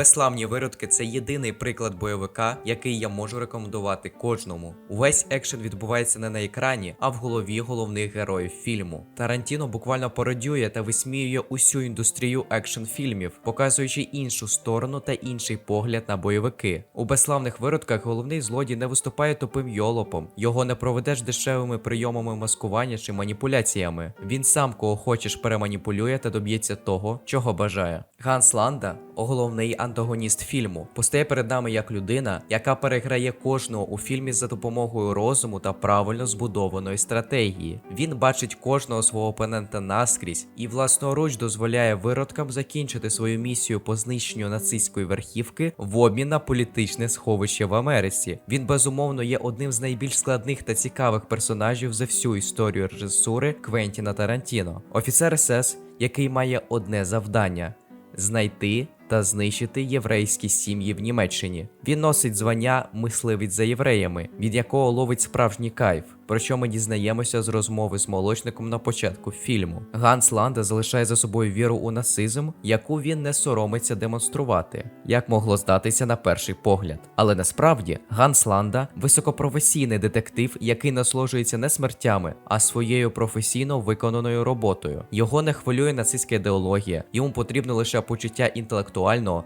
Безславні виродки це єдиний приклад бойовика, який я можу рекомендувати кожному. Увесь екшен відбувається не на екрані, а в голові головних героїв фільму. Тарантіно буквально пародює та висміює усю індустрію екшн фільмів, показуючи іншу сторону та інший погляд на бойовики. У безславних виродках головний злодій не виступає тупим йолопом, його не проведеш дешевими прийомами маскування чи маніпуляціями. Він сам кого хочеш переманіпулює та доб'ється того, чого бажає. Ганс Ланда, головний антагоніст фільму, постає перед нами як людина, яка переграє кожного у фільмі за допомогою розуму та правильно збудованої стратегії. Він бачить кожного свого опонента наскрізь і власноруч дозволяє виродкам закінчити свою місію по знищенню нацистської верхівки в обмін на політичне сховище в Америці. Він безумовно є одним з найбільш складних та цікавих персонажів за всю історію режисури Квентіна Тарантіно. Офіцер СС, який має одне завдання знайти та знищити єврейські сім'ї в Німеччині. Він носить звання мисливець за євреями, від якого ловить справжній кайф. Про що ми дізнаємося з розмови з молочником на початку фільму. Ганс Ланда залишає за собою віру у нацизм, яку він не соромиться демонструвати, як могло здатися на перший погляд. Але насправді Ганс Ланда високопрофесійний детектив, який насолоджується не смертями, а своєю професійно виконаною роботою. Його не хвилює нацистська ідеологія, йому потрібно лише почуття інтелектуального,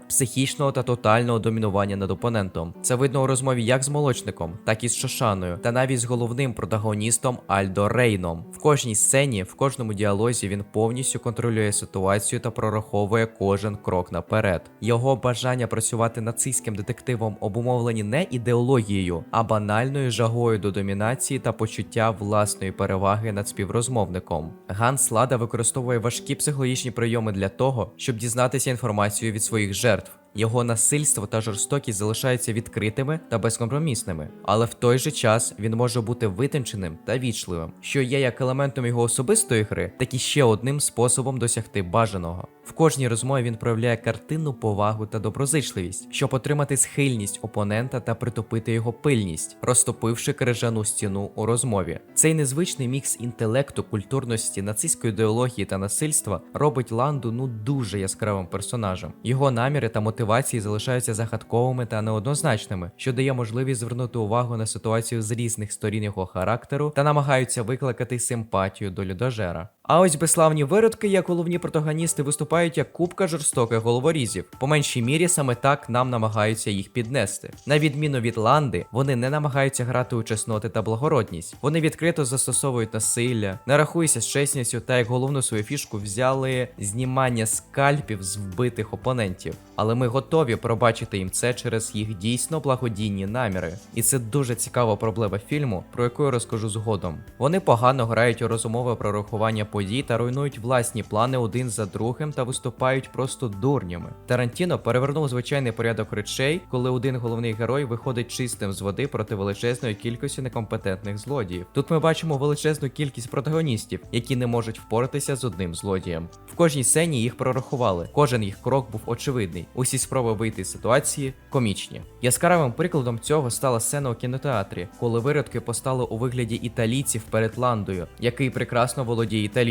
психічного та тотального домінування над опонентом. Це видно у розмові як з молочником, так і з Шошаною, та навіть з головним протагоністом Альдо Рейном. В кожній сцені, в кожному діалозі він повністю контролює ситуацію та прораховує кожен крок наперед. Його бажання працювати нацистським детективом обумовлені не ідеологією, а банальною жагою до домінації та почуття власної переваги над співрозмовником. Ганс Лада використовує важкі психологічні прийоми для того, щоб дізнатися інформацію від своїх жертв. Його насильство та жорстокість залишаються відкритими та безкомпромісними, але в той же час він може бути витонченим та вічливим, що є як елементом його особистої гри, так і ще одним способом досягти бажаного. В кожній розмові він проявляє картинну повагу та доброзичливість, щоб отримати схильність опонента та притупити його пильність, розтопивши крижану стіну у розмові. Цей незвичний мікс інтелекту, культурності, нацистської ідеології та насильства робить Ланду ну дуже яскравим персонажем. Його наміри та мотивації залишаються загадковими та неоднозначними, що дає можливість звернути увагу на ситуацію з різних сторін його характеру та намагаються викликати симпатію до людожера. А ось безславні виродки, як головні протагоністи, виступають як купка жорстоких головорізів. По меншій мірі саме так нам намагаються їх піднести. На відміну від Ланди, вони не намагаються грати у чесноти та благородність. Вони відкрито застосовують насилля, не рахуються з чесністю та як головну свою фішку взяли знімання скальпів з вбитих опонентів. Але ми готові пробачити їм це через їх дійсно благодійні наміри. І це дуже цікава проблема фільму, про яку я розкажу згодом. Вони погано грають у розумове прорахування подій та руйнують власні плани один за другим та виступають просто дурнями. Тарантіно перевернув звичайний порядок речей, коли один головний герой виходить чистим з води проти величезної кількості некомпетентних злодіїв. Тут ми бачимо величезну кількість протагоністів, які не можуть впоратися з одним злодієм. В кожній сцені їх прорахували. Кожен їх крок був очевидний. Усі спроби вийти з ситуації комічні. Яскравим прикладом цього стала сцена у кінотеатрі, коли виродки постали у вигляді італійців перед Ландою, який прекрасно володіє італійською.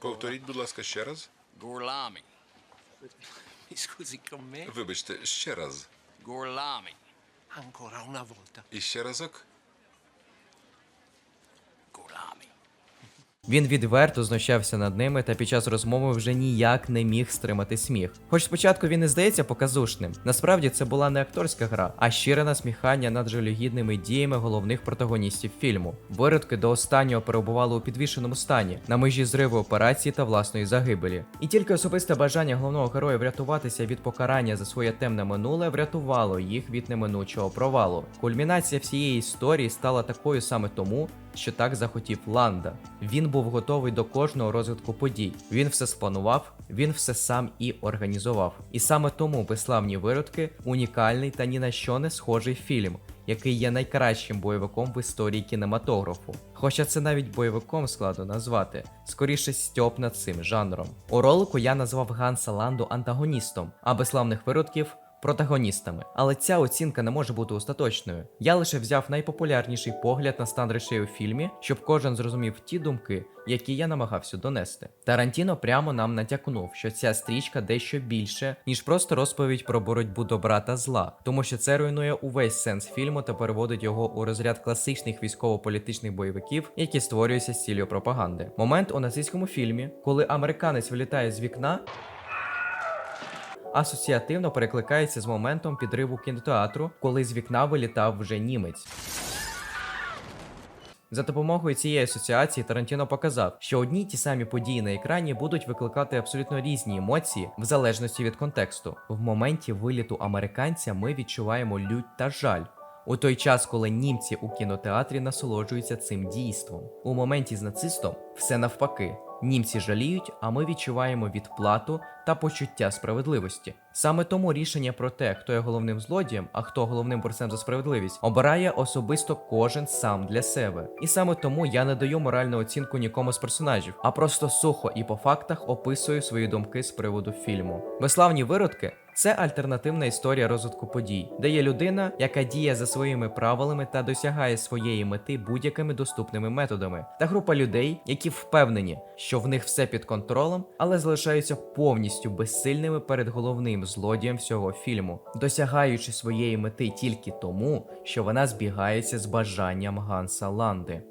Повторіть, будь ласка, ще раз. Me? Вибачте, ще раз. Volta. І ще разок. Gorlami. Він відверто знущався над ними та під час розмови вже ніяк не міг стримати сміх. Хоч спочатку він і здається показушним. Насправді це була не акторська гра, а щире насміхання над жалюгідними діями головних протагоністів фільму. Виродки до останнього перебували у підвішеному стані, на межі зриву операції та власної загибелі. І тільки особисте бажання головного героя врятуватися від покарання за своє темне минуле врятувало їх від неминучого провалу. Кульмінація всієї історії стала такою саме тому, що так захотів Ланда. Він був готовий до кожного розвитку подій. Він все спланував, він все сам і організував. І саме тому безславні виродки унікальний та ні на що не схожий фільм. Який є найкращим бойовиком в історії кінематографу. Хоча це навіть бойовиком складно назвати, скоріше стьоп над цим жанром. У ролику я назвав Ганса Ланду антагоністом, а безславних виродків протагоністами. Але ця оцінка не може бути остаточною. Я лише взяв найпопулярніший погляд на стан речей у фільмі, щоб кожен зрозумів ті думки, які я намагався донести. Тарантіно прямо нам натякнув, що ця стрічка дещо більше, ніж просто розповідь про боротьбу добра та зла, тому що це руйнує увесь сенс фільму та переводить його у розряд класичних військово-політичних бойовиків, які створюються з цілею пропаганди. Момент у нацистському фільмі, коли американець вилітає з вікна. Асоціативно перекликається з моментом підриву кінотеатру, коли з вікна вилітав вже німець. За допомогою цієї асоціації Тарантіно показав, що одні ті самі події на екрані будуть викликати абсолютно різні емоції в залежності від контексту. В моменті виліту американця ми відчуваємо лють та жаль. У той час, коли німці у кінотеатрі насолоджуються цим дійством. У моменті з нацистом все навпаки. Німці жаліють, а ми відчуваємо відплату та почуття справедливості. Саме тому рішення про те, хто є головним злодієм, а хто головним борцем за справедливість, обирає особисто кожен сам для себе. І саме тому я не даю моральну оцінку нікому з персонажів, а просто сухо і по фактах описую свої думки з приводу фільму. Безславні виродки. Це альтернативна історія розвитку подій, де є людина, яка діє за своїми правилами та досягає своєї мети будь-якими доступними методами, та група людей, які впевнені, що в них все під контролем, але залишаються повністю безсильними перед головним злодієм всього фільму, досягаючи своєї мети тільки тому, що вона збігається з бажанням Ганса Ланди.